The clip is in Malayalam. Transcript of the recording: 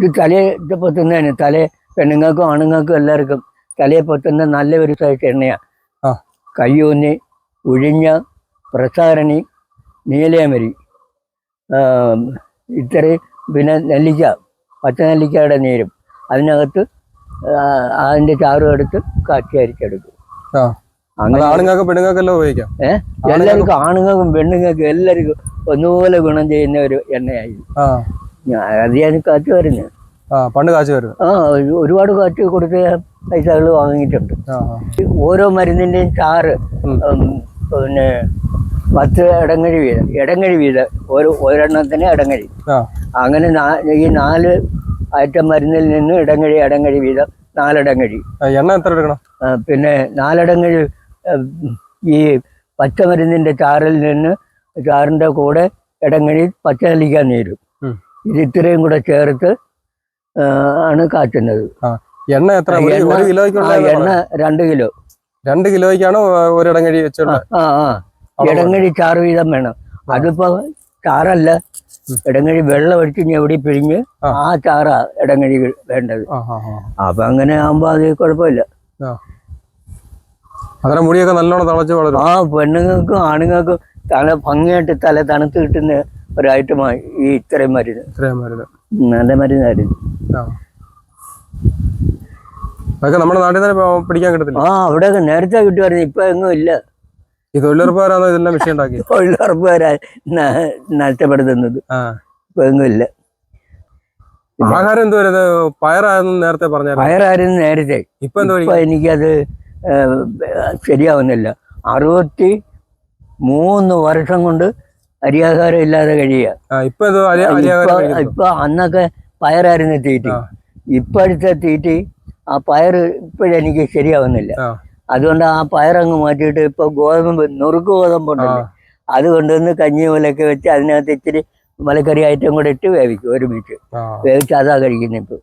ഇത് തലയെ ഇത് പൊത്തുന്നതിന് തലേ പെണ്ണുങ്ങൾക്കും ആണുങ്ങൾക്കും എല്ലാവർക്കും തലയെ പൊത്തുന്ന നല്ല ഒരു സൈസ് എണ്ണയാണ്. കയ്യൂന്നി ഉഴിഞ്ഞ പ്രസാരണി നീലയമരി ഇത്രയും പിന്നെ നെല്ലിക്ക പച്ച നെല്ലിക്കയുടെ നീരും. അതിനകത്ത് അതിന്റെ അതിന്റെ ചാറും എടുത്ത് കാച്ചി അരിച്ചെടുക്കും. ആ. അത് അങ്ങനെ ആണുങ്ങൾക്ക് പെണ്ണുങ്ങൾക്കെല്ലാം ഉപയോഗിക്കാം. ഏഹ് എല്ലാവർക്കും ആണുങ്ങൾക്കും പെണ്ണുങ്ങൾക്കും എല്ലാവർക്കും ഒന്നുപോലെ ഗുണം ചെയ്യുന്ന ഒരു എണ്ണയായി. അത് ഞാൻ കാച്ചു വരുന്നത്. ആ പണ്ട് കാച്ച് വരുന്നത്. ആ ഒരു- ഒരുപാട് കാറ്റ് കൊടുത്ത് പൈസകൾ വാങ്ങിയിട്ടുണ്ട്. ആ ആ. ഓരോ മരുന്നിന്റെയും ചാറ് ഉം. പിന്നെ പത്ത് ഇടങ്ങഴി വീതം ഇടങ്ങഴി വീതം. ഒരു ഒരെണ്ണത്തിന് ഇടങ്ങഴി. ആ. അങ്ങനെ നാ- ഈ നാല് ഐറ്റം മരുന്നിൽ നിന്ന് ഇടങ്ങഴി ഇടങ്ങഴി വീതം നാലിടങ്ങഴി. ആ, എണ്ണ എത്ര എടുക്കണം? ആ, പിന്നെ നാലിടങ്ങഴി ഈ ഈ പച്ചമരുന്നിന്റെ ചാറിൽ നിന്ന് ചാറിന്റെ കൂടെ ഇടങ്ങഴി പച്ചലിക്കാൻ നീരും. ഇത് ഇത്രയും കൂടെ ചേർത്ത് ആണ് കാച്ചുന്നത് എണ്ണ എത്ര? ഒരു- എണ്ണ- ഒരു എണ്ണ രണ്ട് കിലോ. രണ്ട് കിലോയ്ക്കാണോ ഒരു ഇടങ്ങഴി വെച്ചുള്ള ആ ആ ഇടങ്ങഴി ചാറ് വീതം വേണം. അതിപ്പോ ചാറല്ല. ഇടങ്ങഴി വെള്ളം ഒഴിച്ച് ഞെവിടി പിഴിഞ്ഞ് ആ. ചാറാ ഇടങ്ങഴി വേണ്ടത്. അപ്പൊ അങ്ങനെ ആകുമ്പോ അത് കുഴപ്പമില്ല. അങ്ങനെ മുടിയൊക്കെ നല്ലോണം തളച്ച് വളരും. ആ പെണ്ണുങ്ങൾക്കും ആണുങ്ങൾക്കും തല ഭംഗിയായിട്ട് തല തണുത്ത് കിട്ടുന്ന ഒരു ഐറ്റമായി ഈ ഇത്രയും മരുന്ന്. ഇത്രയും മരുന്ന്. നല്ല മരുന്നായിരുന്നു. അതൊക്കെ നമ്മുടെ നാട്ടിൽ തന്നെ പിടിക്കാൻ കിട്ടത്തില്ല. ആ അവിടെയൊക്കെ നേരത്തെ കിട്ടുമായിരുന്നു ഇപ്പൊ എങ്ങും ഇല്ല. ഈ തൊഴിലുറപ്പുകാരാണോ ഇതെല്ലാം വിഷയം ഉണ്ടാക്കി? തൊഴിലുറപ്പുകാരാ നഷ്ടപ്പെടുത്തുന്നത്. ഇപ്പൊ എങ്ങും ഇല്ല. ആഹാരം എന്ത് പയറായിരുന്നു നേരത്തെ പറഞ്ഞായിരുന്നു. പയറായിരുന്നു നേരത്തെ. ഇപ്പൊ ഇപ്പൊ എനിക്കത് ശരിയാവുന്നില്ല. അറുപത്തി മൂന്ന് വർഷം കൊണ്ട് അരിയാഹാരം ഇല്ലാതെ കഴിയുക ഇപ്പൊ അന്നൊക്കെ പയറായിരുന്നു തീറ്റി. ഇപ്പോഴത്തെ തീറ്റി ആ പയർ ഇപ്പോഴെനിക്ക് ശരിയാവുന്നില്ല. അതുകൊണ്ട് ആ പയറങ്ങ് മാറ്റിയിട്ട് ഇപ്പൊ ഗോതമ്പ് നുറുക്ക് ഗോതമ്പുണ്ടല്ലോ അത് കൊണ്ടുവന്ന് കഞ്ഞി മുലൊക്കെ വെച്ച് അതിനകത്ത് ഇച്ചിരി മലക്കറി ഐറ്റം കൂടെ ഇട്ട് വേവിക്കും ഒരുമിച്ച് വേവിച്ച് അതാ കഴിക്കുന്നത് ഇപ്പൊ.